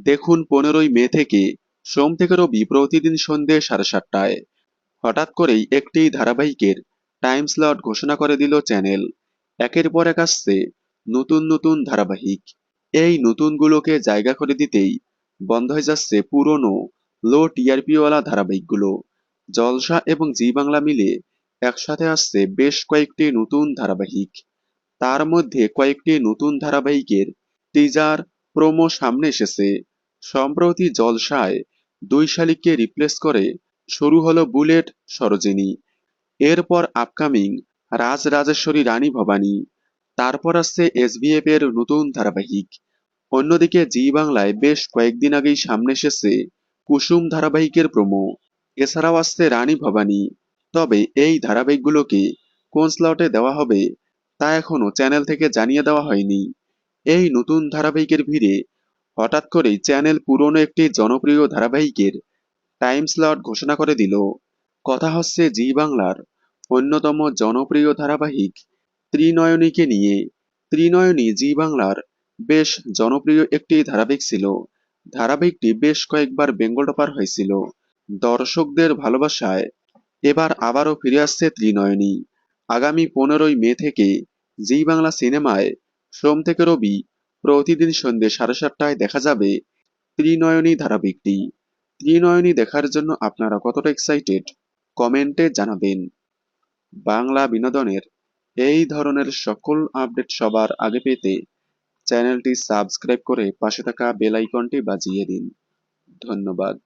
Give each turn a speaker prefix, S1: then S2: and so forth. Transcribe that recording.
S1: দেখুন পনেরোই মে থেকে সোম থেকে রবি প্রতিদিন সন্ধে সাড়ে সাতটায়। হঠাৎ করেই একটি ধারাবাহিকের টাইম স্লট ঘোষণা করে দিল চ্যানেল। একের পর এক আসছে নতুন নতুন ধারাবাহিক। এই নতুনগুলোকে জায়গা করে দিতেই বন্ধ হয়ে যাচ্ছে পুরনো লো টিআরপিওয়ালা ধারাবাহিকগুলো। জলসা এবং জি বাংলা মিলে একসাথে আসছে বেশ কয়েকটি নতুন ধারাবাহিক। তার মধ্যে কয়েকটি নতুন ধারাবাহিকের টিজার, প্রোমো সামনে এসেছে। সম্প্রতি জলসায় দুই শালিককে রিপ্লেস করে শুরু হলো বুলেট সরোজিনী, এরপর আপকামিং রাজ রাজেশ্বরী রানী ভবানী, তারপর আসছে এসবিএফ এর নতুন ধারাবাহিক। অন্যদিকে জি বাংলায় বেশ কয়েকদিন আগেই সামনে এসেছে কুসুম ধারাবাহিকের প্রোমো এছাড়াও আসছে রানী ভবানী। তবে এই ধারাবাহিকগুলোকে কোন স্লটে দেওয়া হবে তা এখনও চ্যানেল থেকে জানিয়ে দেওয়া হয়নি। এই নতুন ধারাবাহিকের ভিড়ে হঠাৎ করেই চ্যানেল পুরনো একটি জনপ্রিয় ধারাবাহিকের টাইম স্লট ঘোষণা করে দিল। কথা হচ্ছে জি বাংলার অন্যতম জনপ্রিয় ধারাবাহিক ত্রিনয়নীকে নিয়ে। ত্রিনয়নী জি বাংলার বেশ জনপ্রিয় একটি ধারাবাহিক ছিল। ধারাবাহিকটি বেশ কয়েকবার বেঙ্গল টপার হয়েছিল। দর্শকদের ভালোবাসায় এবার আবারও ফিরে আসছে ত্রিনয়নী। আগামী পনেরোই মে থেকে জি বাংলা সিনেমায় সোম থেকে রবি প্রতিদিন সন্ধ্যে সাড়ে সাতটায় দেখা যাবে ত্রিনয়নী ধারাবাহিকটি। ত্রিনয়নী দেখার জন্য আপনারা কতটা এক্সাইটেড কমেন্টে জানাবেন। বাংলা বিনোদনের এই ধরনের সকল আপডেট সবার আগে পেতে চ্যানেলটি সাবস্ক্রাইব করে পাশে থাকা বেল আইকনটি বাজিয়ে দিন। ধন্যবাদ।